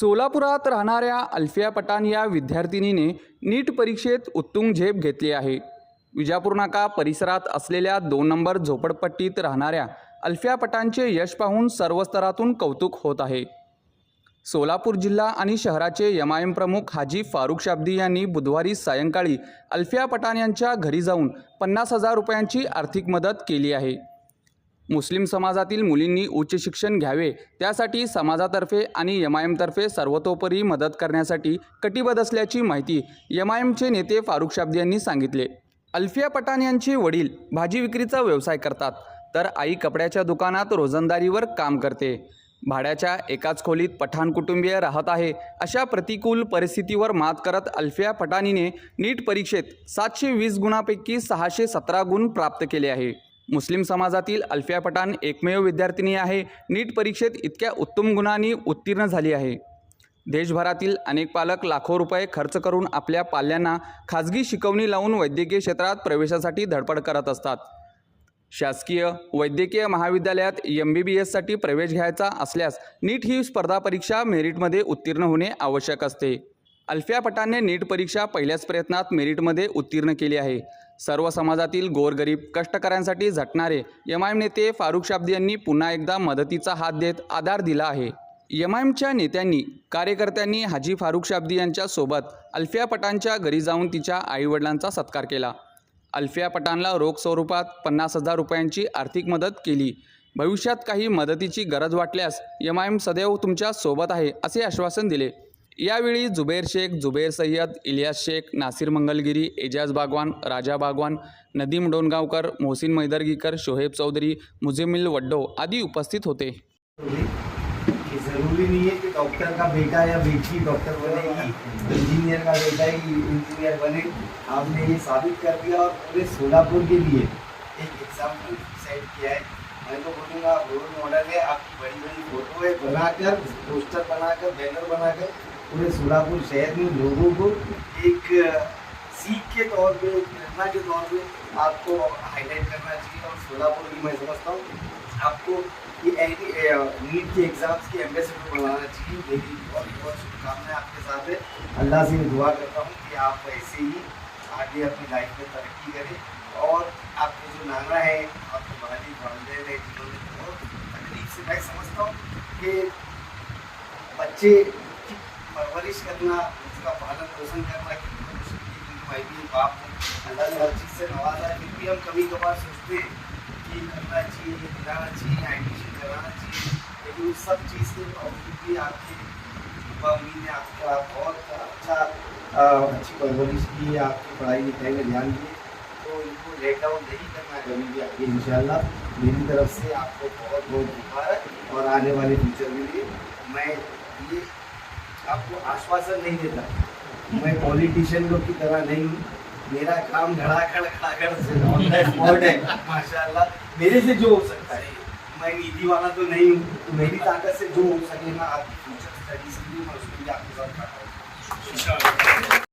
सोलापुरात राहणाऱ्या अल्फिया पठाण या विद्यार्थिनीने नीट परीक्षेत उत्तुंग झेप घेतली आहे. विजापूर नाका परिसरात असलेल्या दोन नंबर झोपडपट्टीत राहणाऱ्या अल्फिया पठाणचे यश पाहून सर्व स्तरातून कौतुक होत आहे. सोलापूर जिल्हा आणि शहराचे एम आय एम प्रमुख हाजी फारुख शाब्दी यांनी बुधवारी सायंकाळी अल्फिया पठाण यांच्या घरी जाऊन पन्नास हजार रुपयांची आर्थिक मदत केली आहे. मुस्लिम समाजातील मुलींनी उच्च शिक्षण घ्यावे त्यासाठी समाजातर्फे आणि एम आय एमतर्फे सर्वतोपरी मदत करण्यासाठी कटिबद्ध असल्याची माहिती एम आय एमचे नेते फारुख शाब्दी यांनी सांगितले. अल्फिया पठाण यांचे वडील भाजी विक्रीचा व्यवसाय करतात तर आई कपड्याच्या दुकानात रोजंदारीवर काम करते. भाड्याच्या एकाच खोलीत पठाण कुटुंबीय राहत आहे अशा प्रतिकूल परिस्थितीवर मात करत अल्फिया पठाणीने नीट परीक्षेत सातशे वीस गुणापैकी सहाशे सतरा गुण प्राप्त केले आहे. मुस्लिम समाजातील अल्फिया पठाण एकमेव विद्यार्थिनी आहे. नीट परीक्षेत इतक्या उत्तम गुणांनी उत्तीर्ण झाली आहे. देशभरातील अनेक पालक लाखो रुपये खर्च करून आपल्या पाल्यांना खाजगी शिकवणी लावून वैद्यकीय क्षेत्रात प्रवेशासाठी धडपड करत असतात. शासकीय वैद्यकीय महाविद्यालयात एम बी बी एससाठी प्रवेश घ्यायचा असल्यास नीट ही स्पर्धा परीक्षा मेरिटमध्ये उत्तीर्ण होणे आवश्यक असते. अल्फिया पटाने नीट परीक्षा पहिल्याच प्रयत्नात मेरिटमध्ये उत्तीर्ण केली आहे. सर्व समाजातील गोरगरीब कष्टकऱ्यांसाठी झटणारे एम आय एम नेते फारुख शाब्दी यांनी पुन्हा एकदा मदतीचा हात देत आधार दिला आहे. एम आय एमच्या नेत्यांनी कार्यकर्त्यांनी हाजी फारुख शाब्दी यांच्या सोबत अल्फिया पटांच्या घरी जाऊन तिच्या आईवडिलांचा सत्कार केला. अल्फिया पटांना रोख स्वरूपात पन्नास हजार रुपयांची आर्थिक मदत केली. भविष्यात काही मदतीची गरज वाटल्यास एम आय एम सदैव तुमच्यासोबत आहे असे आश्वासन दिले. यावेळी जुबेर शेख जुबेर सय्यद इलियास शेख नासिर मंगलगिरी एजाज बागवान राजा बागवान नदीम डोनगावकर मोहसिन मैदर्गीकर शोहेब चौधरी मुझेमिल वड्डो आदी उपस्थित होते. जरूरी नहीं है कि डॉक्टर का बेटा या बेटी डॉक्टर बनेगी इंजीनियर का बेटा ही इंजीनियर बने। आपने ये साबित कर दिया और पूरे सोलापुर के लिए एक एग्जाम्पल सेट किया है। मैं तो बोलूँगा रोल मॉडल है आपकी बड़ी बड़ी फोटो है बनाकर पोस्टर बनाकर बैनर बनाकर पूरे सोलापुर शहर में लोगों को एक सीख के तौर पे प्रेरणा के तौर पे आपको हाईलाइट करना चाहिए और सोलापुर की मैं समझता हूँ, आपको ये नीट के एग्ज़ाम्स के एम्बेसडर बनाना चाहिए। मेरी बहुत बहुत शुभकामनाएँ आपके साथ है। अल्लाह से दुआ करता हूँ कि आप ऐसे ही आगे अपनी लाइफ में तरक्की करें और आपके जो नाना है, आपके वालिद वालदेन है, जिन्होंने बहुत तकलीफ़ से, मैं समझता हूँ कि बच्चे परवरिश करना, उसका पालन पोषण करना कितना है भाई भी बाप अल्लाह ने हर चीज़ से नवाजा है, फिर भी हम कभी कभार सोचते हैं कि करना चाहिए ये दिलाना चाहिए एडमिशन कराना चाहिए, लेकिन उस सब चीज़ के बावजूद भी आपके मम्मी ने आपका बहुत अच्छा अच्छी परवरिश की है, आपकी पढ़ाई लिखाई में ध्यान दिए तो इनको लेट डाउन नहीं करना कभी भी आगे इंशाल्लाह मेरी तरफ़ से आपको बहुत बहुत मुबारक और आने वाले फ्यूचर के लिए मैं ये आपको आश्वासन नहीं देता। मैं पॉलिटिशियन लोग की तरह नहीं हूँ। मेरा काम धड़ाखड़ खड़ाखड़ से ऑन है माशाल्लाह, मेरे से जो हो सकता है। मैं नीति वाला तो नहीं हूँ तो मेरी ताकत से जो हो सके, मैं आपकी फ्यूचर स्टडीज़ के लिए मैं उसके लिए आपके साथ खड़ा हूँ।